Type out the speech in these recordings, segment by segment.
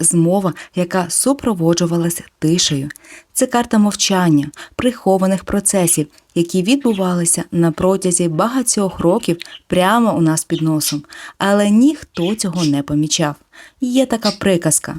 змова, яка супроводжувалася тишею. Це карта мовчання, прихованих процесів, які відбувалися на протязі багатьох років прямо у нас під носом, але ніхто цього не помічав. Є така приказка.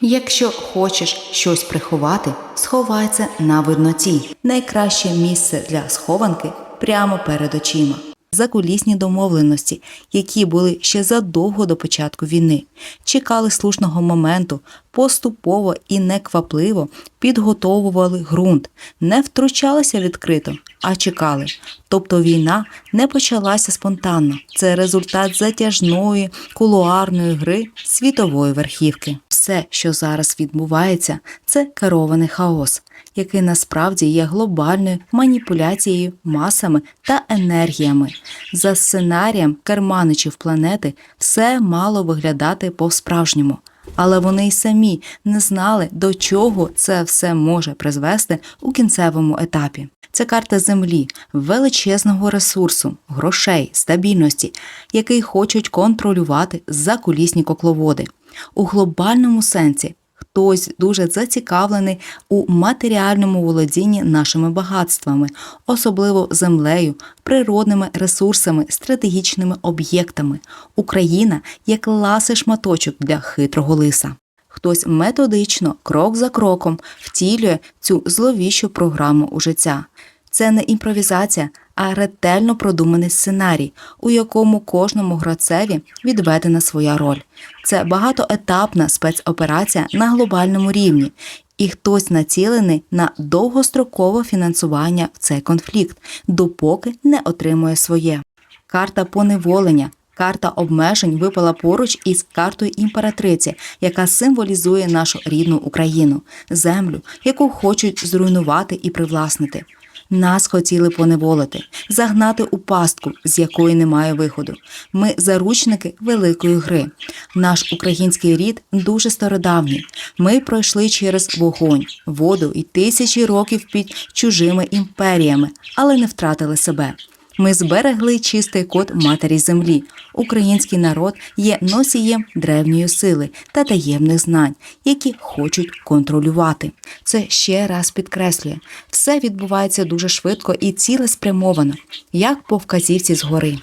Якщо хочеш щось приховати, сховай це на видноті. Найкраще місце для схованки прямо перед очима. Закулісні домовленості, які були ще задовго до початку війни, чекали слушного моменту, поступово і неквапливо підготовували ґрунт, не втручалися відкрито, а чекали. Тобто війна не почалася спонтанно. Це результат затяжної кулуарної гри світової верхівки. Все, що зараз відбувається, це керований хаос, який насправді є глобальною маніпуляцією масами та енергіями. За сценарієм керманичів планети все мало виглядати по-справжньому. Але вони й самі не знали, до чого це все може призвести у кінцевому етапі. Це карта землі, величезного ресурсу, грошей, стабільності, який хочуть контролювати закулісні кокловоди. У глобальному сенсі хтось дуже зацікавлений у матеріальному володінні нашими багатствами, особливо землею, природними ресурсами, стратегічними об'єктами. Україна як ласий шматочок для хитрого лиса. Хтось методично, крок за кроком, втілює цю зловіщу програму у життя. Це не імпровізація, а ретельно продуманий сценарій, у якому кожному гравцеві відведена своя роль. Це багатоетапна спецоперація на глобальному рівні, і хтось націлений на довгострокове фінансування в цей конфлікт, допоки не отримує своє. Карта поневолення. Карта обмежень випала поруч із картою імператриці, яка символізує нашу рідну Україну, землю, яку хочуть зруйнувати і привласнити. Нас хотіли поневолити, загнати у пастку, з якої немає виходу. Ми заручники великої гри. Наш український рід дуже стародавній. Ми пройшли через вогонь, воду і тисячі років під чужими імперіями, але не втратили себе. Ми зберегли чистий код матері землі. Український народ є носієм древньої сили та таємних знань, які хочуть контролювати. Це ще раз підкреслює, все відбувається дуже швидко і цілеспрямовано, як по вказівці згори.